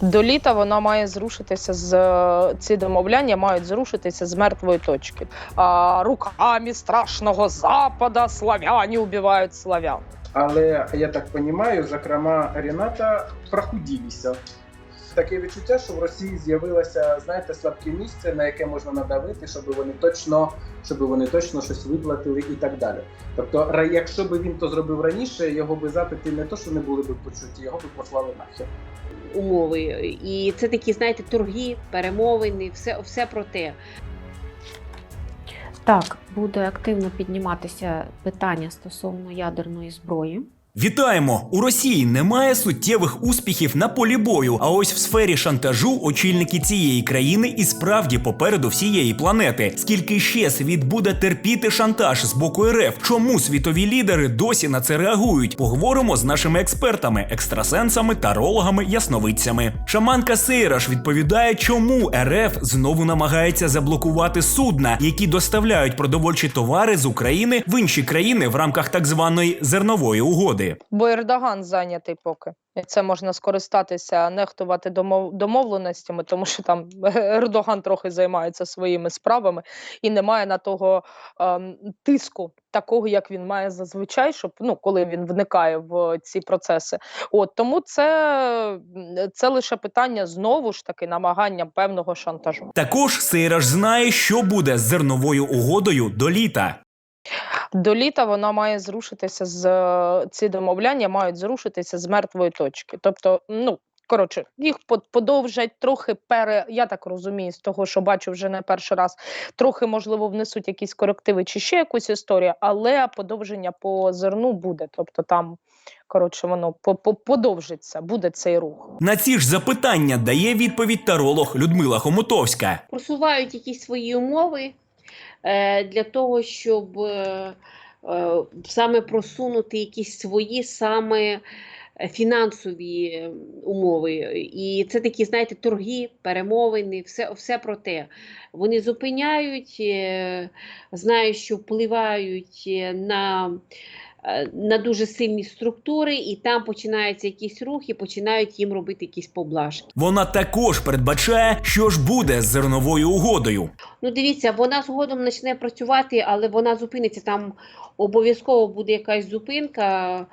До літа вона має зрушитися з е, ці домовляння мають зрушитися з мертвої точки. А, руками страшного запада славяні убивають славян. Але я так розумію, зокрема, Ріната прохуділися. Таке відчуття, що в Росії з'явилося, знаєте, слабке місце, на яке можна надавити, щоб вони точно, щоб вони точно щось виплатили і так далі. Тобто, ра- якщо б він то зробив раніше, його би запити не то, що не були б почуті, його б послали нахер. умови. І це такі, знаєте, торги, перемовини, все, все про те. Так, буде активно підніматися питання стосовно ядерної зброї. Вітаємо! У Росії немає суттєвих успіхів на полі бою. А ось в сфері шантажу очільники цієї країни і справді попереду всієї планети. Скільки ще світ буде терпіти шантаж з боку РФ? Чому світові лідери досі на це реагують? Поговоримо з нашими експертами, екстрасенсами, тарологами, ясновидцями. Шаманка Сейраш відповідає, чому РФ знову намагається заблокувати судна, які доставляють продовольчі товари з України в інші країни в рамках так званої зернової угоди. Бо Ердоган зайнятий поки. І це можна скористатися, нехтувати домов... домовленостями, тому що там Ердоган трохи займається своїми справами і немає на того ем, тиску, такого як він має зазвичай, щоб ну коли він вникає в ці процеси. От тому це, це лише питання знову ж таки намагання певного шантажу. Також Сейраж знає, що буде з зерновою угодою до літа. До літа вона має зрушитися з е, ці домовляння мають зрушитися з мертвої точки. Тобто, ну коротше, їх по- подовжать трохи пере. Я так розумію, з того, що бачу вже не перший раз. Трохи можливо внесуть якісь корективи чи ще якусь історію, але подовження по зерну буде. Тобто там. Коротше, воно по- по- подовжиться, буде цей рух. На ці ж запитання дає відповідь таролог Людмила Хомутовська. Просувають якісь свої умови для того, щоб е, е, саме просунути якісь свої саме е, фінансові е, умови. І це такі, знаєте, торги, перемовини, все, все про те. Вони зупиняють, е, знають, що впливають е, на. е, На дуже сильні структури, і там починаються якісь рухи, починають їм робити якісь поблажки. Вона також передбачає, що ж буде з зерновою угодою. Ну, дивіться, вона згодом почне працювати, але вона зупиниться. Там обов'язково буде якась зупинка,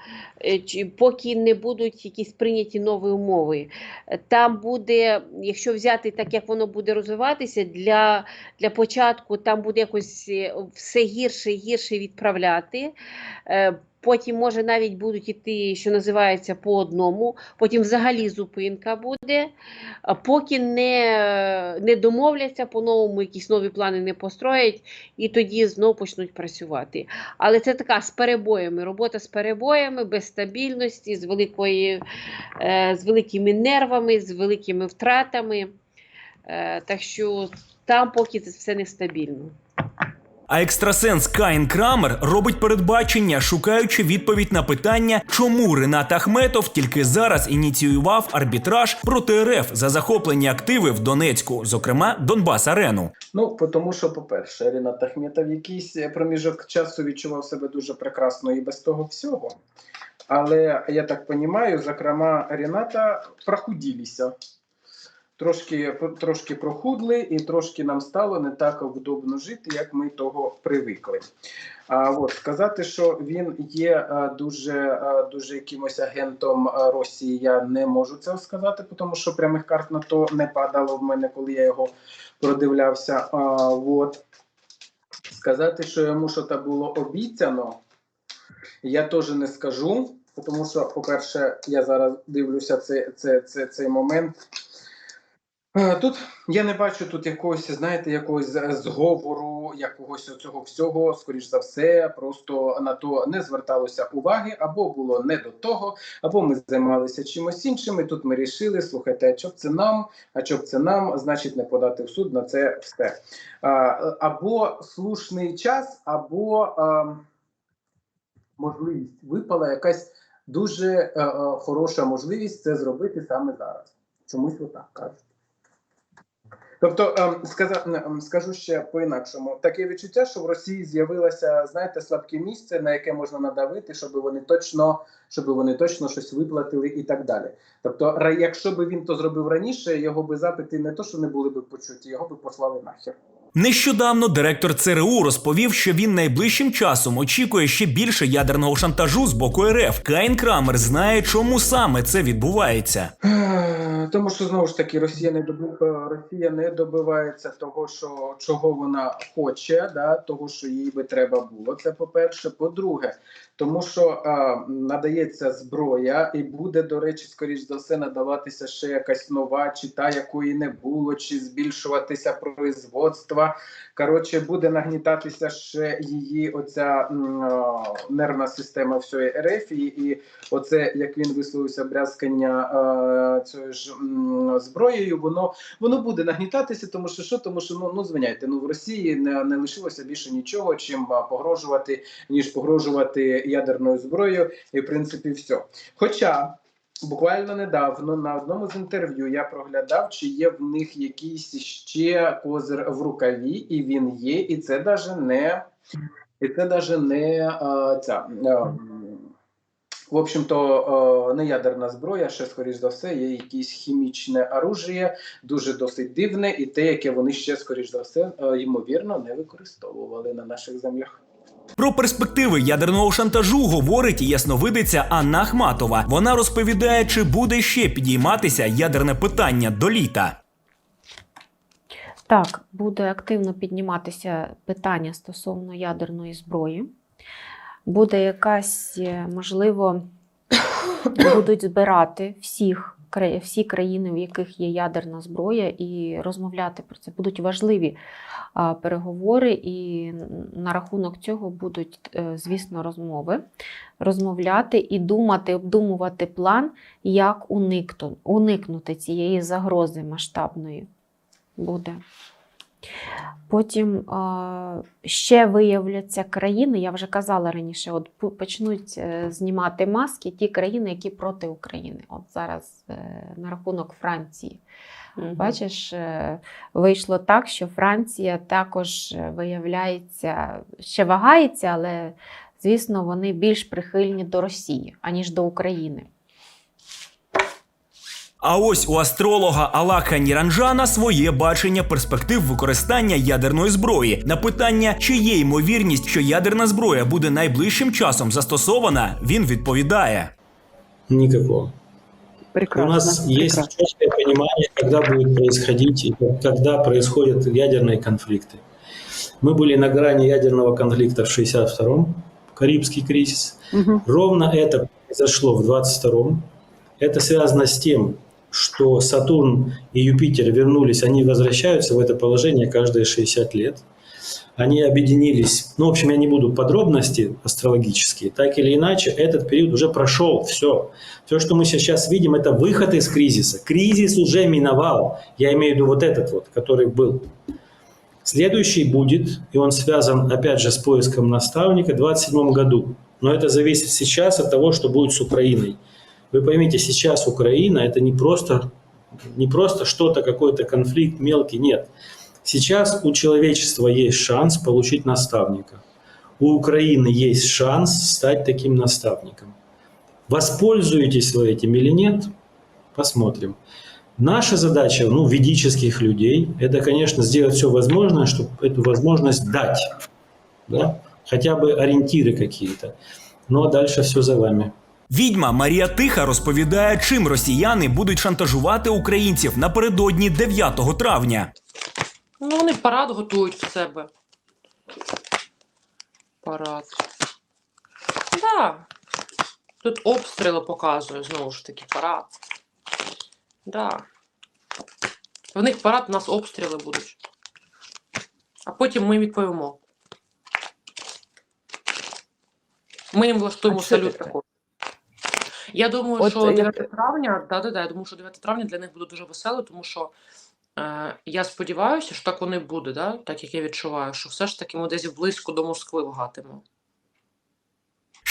е, поки не будуть якісь прийняті нові умови. Е, Там буде, якщо взяти так, як воно буде розвиватися, для, для початку там буде якось е, все гірше і гірше відправляти. Потім, може, навіть будуть іти, що називається, по одному, потім взагалі зупинка буде. Поки не, не домовляться по-новому, якісь нові плани не построять, і тоді знов почнуть працювати. Але це така з перебоями, робота з перебоями, без стабільності, з, великої, е, з великими нервами, з великими втратами. Е, так що там поки це все нестабільно. А екстрасенс Каїн Крамер робить передбачення, шукаючи відповідь на питання, чому Ренат Ахметов тільки зараз ініціював арбітраж проти РФ за захоплені активи в Донецьку, зокрема Донбас Арену. Ну, тому що, по-перше, Рінат Ахметов якийсь проміжок часу відчував себе дуже прекрасно і без того всього. Але я так розумію, зокрема, Ріната прохуділися. Трошки, трошки прохудли, і трошки нам стало не так вдобно жити, як ми того привикли. А от сказати, що він є дуже, дуже якимось агентом Росії, я не можу це сказати, тому що прямих карт на то не падало в мене, коли я його продивлявся. А, от. Сказати, що йому що щось було обіцяно, я теж не скажу, тому що, по-перше, я зараз дивлюся цей, цей, цей, цей момент. Е, Тут я не бачу тут якогось, знаєте, якогось зговору, якогось цього всього, скоріш за все, просто на то не зверталося уваги, або було не до того, або ми займалися чимось іншим. І тут ми рішили, слухайте, а що б це нам, а що б це нам, значить, не подати в суд на це все. Або слушний час, або а, можливість випала якась дуже е, е, хороша можливість це зробити саме зараз. Чомусь отак кажуть. Тобто, ем, ем, скажу ще по-інакшому, таке відчуття, що в Росії з'явилося, знаєте, слабке місце, на яке можна надавити, щоб вони точно, щоб вони точно щось виплатили і так далі. Тобто, якщо би він то зробив раніше, його би запити не то, що не були б почуті, його би послали нахер. Нещодавно директор ЦРУ розповів, що він найближчим часом очікує ще більше ядерного шантажу з боку РФ. Каїн Крамер знає, чому саме це відбувається. Е, Тому що знову ж таки Росія не добив, Росія не добивається того, що чого вона хоче, да, того, що їй би треба було. Це по-перше. По-друге, тому що е, надається зброя, і буде, до речі, скоріш за все, надаватися ще якась нова, чи та якої не було, чи збільшуватися производства. Коротше, буде нагнітатися ще її оця нервна система всієї РФ, і, і оце, як він висловився, брязкання цією ж зброєю, воно воно буде нагнітатися, тому що що, тому що ну, ну звиняйте, ну в Росії не, не лишилося більше нічого, чим погрожувати, ніж погрожувати ядерною зброєю, і в принципі все. Хоча. Буквально недавно на одному з інтерв'ю я проглядав, чи є в них якийсь ще козир в рукаві, і він є, і це даже не і це даже не а, ця. а, в общем-то, не ядерна зброя, ще скоріш за все, є якесь хімічне оружие, дуже досить дивне, і те, яке вони ще скоріш за все, ймовірно, не використовували на наших землях. Про перспективи ядерного шантажу говорить ясновидиця Анна Ахматова. Вона розповідає, чи буде ще підійматися ядерне питання до літа. Так, буде активно підніматися питання стосовно ядерної зброї. Буде якась, е, можливо, будуть збирати всіх, всі країни, в яких є ядерна зброя, і розмовляти про це. Будуть важливі переговори, і на рахунок цього будуть, е, звісно, розмови. Розмовляти і думати, обдумувати план, як уникнути, уникнути цієї загрози масштабної буде. Потім ще виявляться країни, я вже казала раніше, от почнуть е, знімати маски ті країни, які проти України. От зараз е, на рахунок Франції. Бачиш, е, вийшло так, що Франція також виявляється, ще вагається, але звісно, вони більш прихильні до Росії, аніж до України. А ось у астролога Алаха Ніранжана своє бачення перспектив використання ядерної зброї. На питання, чи є ймовірність, що ядерна зброя буде найближчим часом застосована, він відповідає. Никакого. Прекрасно. У нас есть прекрасно. четкое понимание, когда будет происходить и когда происходят ядерные конфликты. Мы были на грани ядерного конфликта в 62-м, Карибский кризис. Мгм. Ровно это произошло в 22-м. Это связано с тем, что Сатурн и Юпитер вернулись, они возвращаются в это положение каждые 60 лет. Они объединились. Ну, в общем, я не буду подробности астрологические. Так или иначе, этот период уже прошел. Все. Все, что мы сейчас видим, это выход из кризиса. Кризис уже миновал. Я имею в виду вот этот вот, который был. Следующий будет, и он связан, опять же, с поиском наставника в 2027 году. Но это зависит сейчас от того, что будет с Украиной. Вы поймите, сейчас Украина это не просто, не просто что-то, какой-то конфликт мелкий, нет. Сейчас у человечества есть шанс получить наставника. У Украины есть шанс стать таким наставником. Воспользуетесь вы этим или нет, посмотрим. Наша задача, ну, ведических людей, это, конечно, сделать все возможное, чтобы эту возможность дать. Да? Хотя бы ориентиры какие-то. Ну, а дальше все за вами. Відьма Марія Тиха розповідає, чим росіяни будуть шантажувати українців напередодні 9 травня. Ну, вони парад готують в себе. Парад. Да. Тут обстріли показує, знову ж таки, парад. Да. В них парад, у нас обстріли будуть. А потім ми відповімо. Ми їм влаштуємо А салют також. Я думаю, От що 9 те- травня, да, да, да, я думаю, що 9 травня для них буде дуже весело, тому що е, я сподіваюся, що так воно і буде, да? так як я відчуваю, що все ж таки ми десь близько до Москви вгатимо.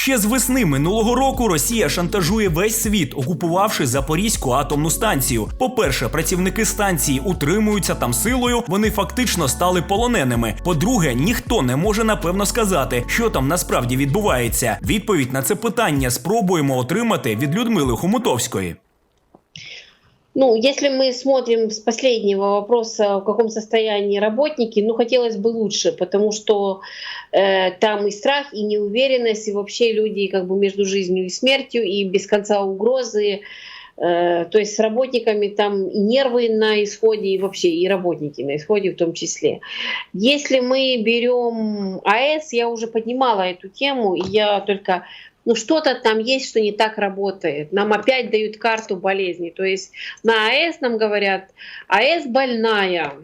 Ще з весни минулого року Росія шантажує весь світ, окупувавши Запорізьку атомну станцію. По-перше, працівники станції утримуються там силою, вони фактично стали полоненими. По-друге, ніхто не може напевно сказати, що там насправді відбувається. Відповідь на це питання спробуємо отримати від Людмили Хомутовської. Ну, если мы смотрим с последнего вопроса, в каком состоянии работники, ну, хотелось бы лучше, потому что э, там и страх, и неуверенность, и вообще люди как бы между жизнью и смертью, и без конца угрозы. Э, то есть с работниками там и нервы на исходе, и вообще и работники на исходе в том числе. Если мы берем АЭС, я уже поднимала эту тему, и я только ну что-то там есть, что не так работает. Нам опять дают карту болезни. То есть на АЭС нам говорят, АЭС больная, э,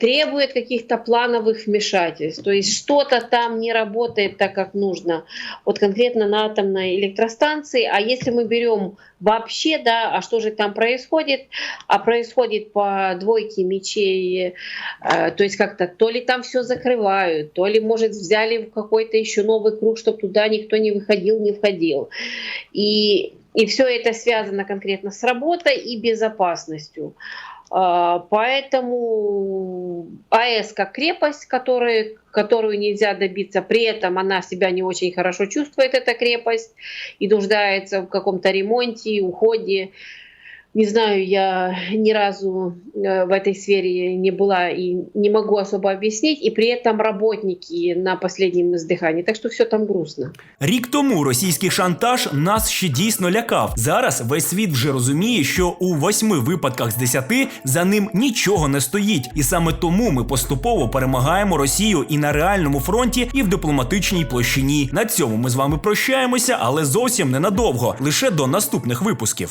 требует каких-то плановых вмешательств. То есть что-то там не работает так, как нужно. Вот конкретно на атомной электростанции. А если мы берем вообще, да, а что же там происходит? А происходит по двойке мечей, э, то есть как-то то ли там все закрывают, то ли, может, взяли в какой-то еще новый круг, чтобы туда никто не выходил, не входил. И, и все это связано конкретно с работой и безопасностью. А, Поэтому АЭС как крепость, которая, которую нельзя добиться, при этом она себя не очень хорошо чувствует, эта крепость, и нуждается в каком-то ремонте, уходе. Не знаю, я ни разу э, в этой сфере не была и не могу особо объяснить, и при этом работники на последнем издыхании. Так что все там грустно. Рік тому російський шантаж нас ще дійсно лякав. Зараз весь світ вже розуміє, що у восьми випадках з десяти за ним нічого не стоїть, і саме тому ми поступово перемагаємо Росію і на реальному фронті, і в дипломатичній площині. На цьому ми з вами прощаємося, але зовсім ненадовго, лише до наступних випусків.